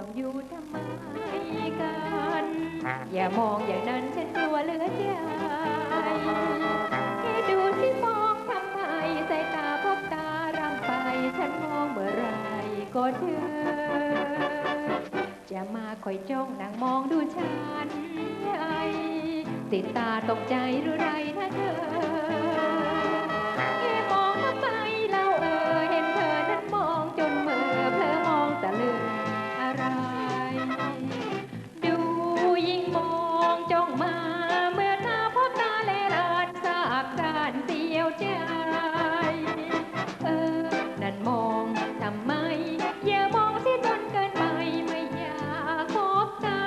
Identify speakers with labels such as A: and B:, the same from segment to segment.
A: จ้องอยู่ทำไมกัน อย่ามองอย่างนั้นฉันกลัวเหลือใจแค่ดูที่มองทำไมสายตาพบตารำไปฉันมองเมื่อไหรก็เธอ จะมาคอยจ้องนางมองดูฉันไงติดตาตกใจหรือไรนะเธอ มาเมื่อตาพบตาเลลานสากการเดียวใจ เออ นั่นมองทำไม อย่ามองสิจนเกินไปไม่อยากพบตา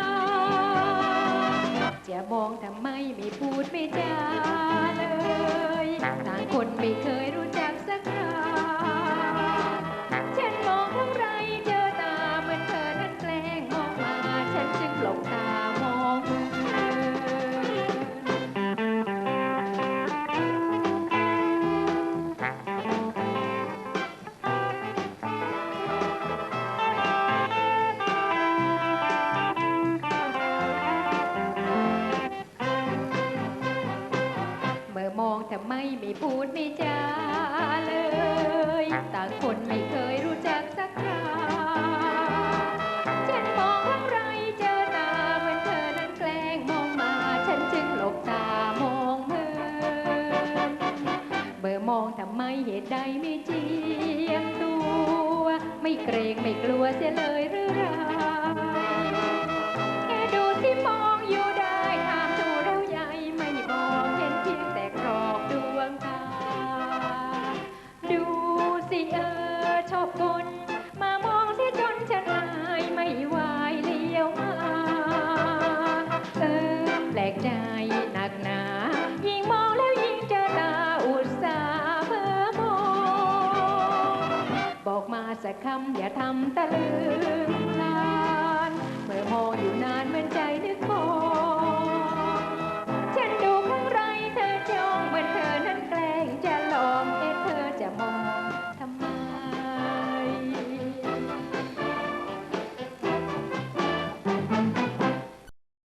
A: จะมองทำไมไม่พูดไม่จา ทำไมไม่พูดไม่จาเลย ต่างคนไม่เคยรู้จักสักคราฉันมองทั้งไรเจอตาเหมือนเธอนั้นแกล้งมองมา ฉันจึงหลบตามองเมินเมื่อมองทำไมเหตุใดไม่เจียมตัว ไม่เกรงไม่กลัวเสียเลยหรือไร หนักหนา ยิ่งมองแล้วยิ่งเจอตาอุตสาห์เพ้อมอง บอกมาสักคำอย่าทำตะลึง